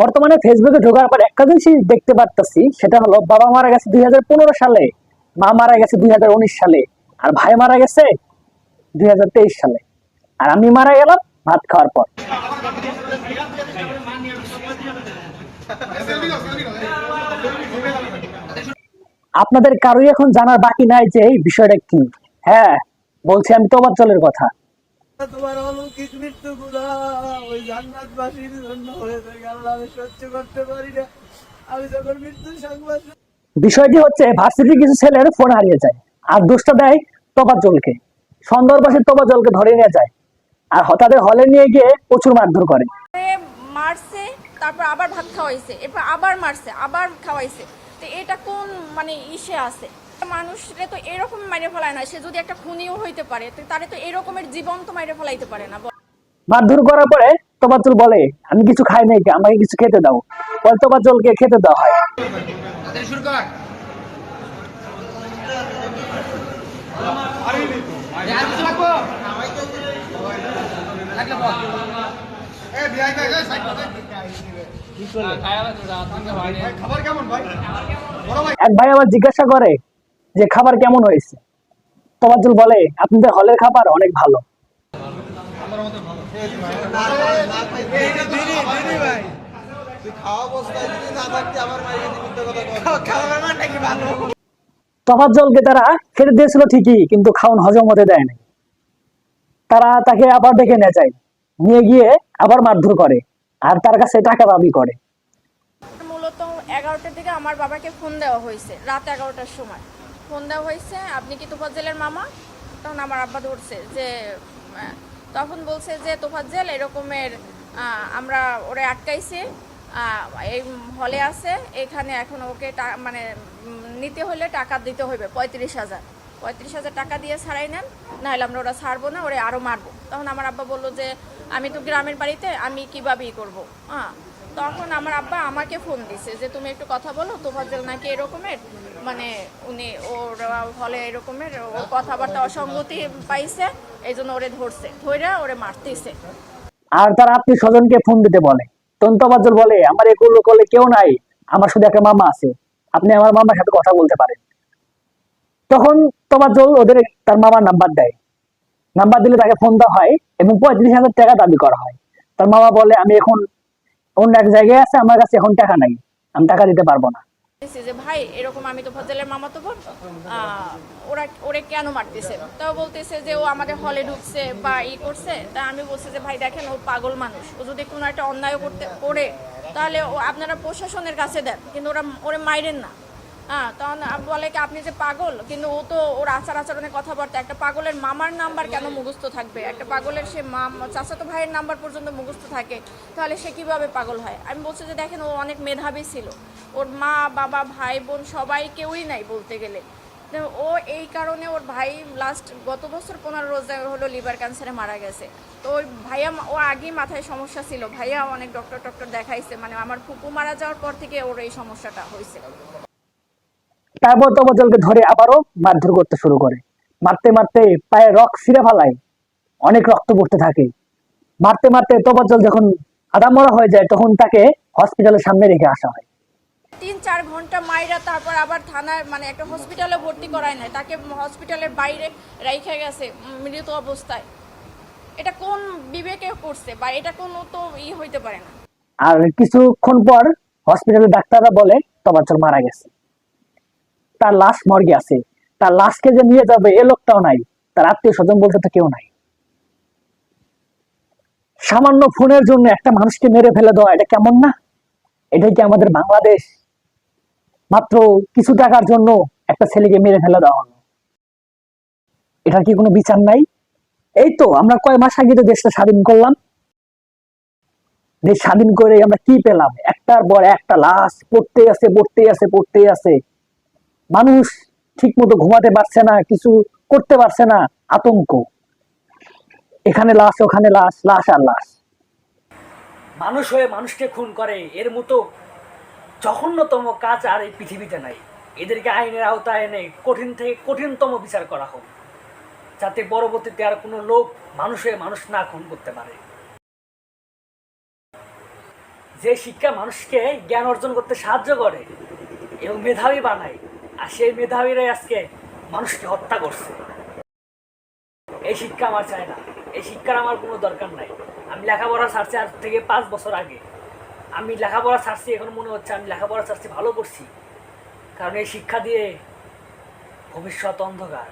বর্তমানে ফেসবুকে ঢোকার পর একটা জিনিস দেখতে পারতেছি, সেটা হলো বাবা মারা গেছে দুই সালে, মা মারা গেছে দুই সালে, আর ভাই মারা গেছে দুই সালে। আর আমি মারা গেলাম ভাত খাওয়ার পর। আপনাদের কারোই এখন জানার বাকি নাই যে এই বিষয়টা কি? হ্যাঁ বলছি আমি তোবাচ্চলের কথা। তোমার অলৌকিক মৃত্যু গুলা ওই জান্নাতবাসীর জন্য হয়েছে আল্লাহ আমি সহ্য করতে পারি না। আমি যখন মৃত্যুর সংবাদ বিষয়টি হচ্ছে ভার্সিটির কিছু ছেলের ফোন হারিয়ে যায় আর দোষটা দেয় তোবাজলকে সন্দরবাসের তোবাজলকে ধরে নিয়ে যায় আর হ- তাদের হলে নিয়ে গিয়ে প্রচুর মারধর করে। মারছে তারপর আবার ভাত খাওয়াইছে এরপর আবার মারছে আবার খাওয়াইছে। তো এটা কোন মানে ইসে আছে? মানুষরে তো এরকম মাইরে ফেলায় না সে যদি একটা খুনিও হইতে পারে তো তারে তো এরকমের জীবন তো মাইরে ফেলাইতে পারে না মারধর করার পরে তোবাজল বলে আমি কিছু খাই নাই আমাকে কিছু খেতে দাও। পরে তোবাজলকে খেতে দেওয়া হয়। এক ভাই আবার জিজ্ঞাসা করে যে খাবার কেমন হয়েছে? তোবাজল বলে আপনাদের হলের খাবার অনেক ভালো। তোবাজলকে তারা খেতে দিয়েছিল ঠিকই কিন্তু খাওন হজম হতে দেয় নাই। তারা তাকে আবার ডেকে নিয়ে যায়। নিয়ে গিয়ে আবার মারধর করে আর তার কাছে টাকা দাবি করে। মূলত এগারোটার দিকে আমার বাবাকে ফোন দেওয়া হয়েছে রাত এগারোটার সময়। ফোন দেওয়া হয়েছে, আপনি কি তোফাজ্জেলের মামা? তখন আমার আব্বা ধরছে যে তখন বলছে যে, তোফাজ্জেল এরকমের আমরা ওরে আটকাইছি এই হলে আছে, এখানে এখন ওকে মানে নিতে হলে টাকা দিতে হবে পঁয়ত্রিশ হাজার। পঁয়ত্রিশ হাজার টাকা দিয়ে ছাড়াই নেন, নাহলে আমরা ওরা ছাড়বো না, ওরে আরও মারবো। তখন আমার আব্বা বলল যে, আমি তো গ্রামের বাড়িতে, আমি কীভাবে করব? হ্যাঁ তখন আমার আব্বা আমাকে ফোন দিছে যে, তুমি একটু কথা বলো তোফাজ্জল নাকি এরকমের? মানে উনি ওর হলে এরকমের, ওর কথাবার্তা অসঙ্গতি পাইছে এই জন্য ওরে ধরছে, ধইরা ওরে মারতেছে। আর তার আত্মীয় স্বজনকে ফোন দিতে বলে। তন্তবাজল বলে, আমার এগুলো করলে কেউ নাই, আমার শুধু একটা মামা আছে, আপনি আমার মামার সাথে কথা বলতে পারেন। তখন তোবাজল ওদের তার মামার নাম্বার দেয়। নাম্বার দিলে তাকে ফোন দেওয়া হয় এবং পঁয়ত্রিশ হাজার টাকা দাবি করা হয়। তার মামা বলে, আমি এখন অন্য এক জায়গায় আছে, আমার কাছে এখন টাকা নাই। আমি টাকা দিতে পারব না। যে, ভাই, এরকম আমি তো ফজলের বোন। ওরা, ওরে কেন মারতেছে? তাও বলতেছে যে, ও আমাদের হলে ঢুকছে বা ই করছে। তা আমি বলছি যে, ভাই, দেখেন, ও পাগল মানুষ। ও যদি কোনো একটা অন্যায় করতে, করে, তাহলে ও আপনারা প্রশাসনের কাছে দেন। কিন্তু ওরা, ওরে মাইরেন না। হ্যাঁ তখন বলে কি, আপনি যে পাগল? কিন্তু ও তো ওর আচার আচরণের কথাবার্তা, একটা পাগলের মামার নাম্বার কেন মুখস্থ থাকবে? একটা পাগলের সে মাম, চাচাতো ভাইয়ের নাম্বার পর্যন্ত মুখস্থ থাকে, তাহলে সে কীভাবে পাগল হয়? আমি বলছি যে, দেখেন, ও অনেক মেধাবী ছিল। ওর মা, বাবা, ভাই, বোন সবাই কেউই নাই বলতে গেলে। ও এই কারণে ওর ভাই লাস্ট গত বছর পনেরো রোজা হলো লিভার ক্যান্সারে মারা গেছে। তো ওই ভাইয়া, ও আগেই মাথায় সমস্যা ছিল। ভাইয়া অনেক ডক্টর টক্টর দেখাইছে। মানে আমার ফুপু মারা যাওয়ার পর থেকে ওর এই সমস্যাটা হয়েছে তারপর তোবাজলকে ধরে আবারও মারধর করতে শুরু করে। মারতে মারতে পায়ে রক ছিঁড়ে ফেলায় অনেক রক্ত পড়তে থাকে। মারতে মারতে তোবাজল যখন আদামরা হয়ে যায় তখন তাকে হসপিটালের সামনে রেখে আসা হয়। তিন চার ঘণ্টা মাইরা তারপর আবার থানায় মানে একটা হসপিটালে ভর্তি করায় নাই। তাকে হসপিটালের বাইরে রাইখে গেছে মৃত অবস্থায়। এটা কোন বিবেকে করছে বা এটা কোন তো ই হইতে পারে না। আর কিছুক্ষণ পর হসপিটালের ডাক্তাররা বলে তোবাচল মারা গেছে। তার লাশ মর্গে আছে। তার লাশকে যে নিয়ে যাবে, এ লোকটাও নাই। তার আত্মীয় স্বজন বলতে তো কেউ নাই। সামান্য ফোনের জন্য একটা মানুষকে মেরে ফেলে দেওয়া, এটা কেমন না? এটাই কি আমাদের বাংলাদেশ? মাত্র কিছু টাকার জন্য একটা ছেলেকে মেরে ফেলে দেওয়া হলো। এটার কি কোনো বিচার নাই? এই তো, আমরা কয় মাস আগে তো দেশটা স্বাধীন করলাম। দেশ স্বাধীন করে আমরা কি পেলাম? একটার পর একটা লাশ পড়তে আছে পড়তে আছে পড়তে আছে। মানুষ ঠিক মতো ঘুমাতে পারছে না, কিছু করতে পারছে না, আতঙ্ক। এখানে লাশ, ওখানে লাশ লাশ আর লাশ। মানুষ হয়ে মানুষকে খুন করে, এর মতো জঘন্যতম কাজ আর এই পৃথিবীতে নাই। এদেরকে আইনের আওতায় এনে কঠিন থেকে কঠিনতম বিচার করা হোক, যাতে পরবর্তীতে আর কোনো লোক মানুষ হয়ে মানুষ না খুন করতে পারে। যে শিক্ষা মানুষকে জ্ঞান অর্জন করতে সাহায্য করে এবং মেধাবী বানায় আর সেই মেধাবীরাই আজকে মানুষকে হত্যা করছে। এই শিক্ষা আমার চাই না। এই শিক্ষার আমার কোনো দরকার নাই। আমি লেখাপড়া ছাড়ছি আজ থেকে পাঁচ বছর আগে। আমি লেখাপড়া ছাড়ছি এখন মনে হচ্ছে আমি লেখাপড়া ছাড়ছি ভালো করছি। কারণ এই শিক্ষা দিয়ে ভবিষ্যৎ অন্ধকার।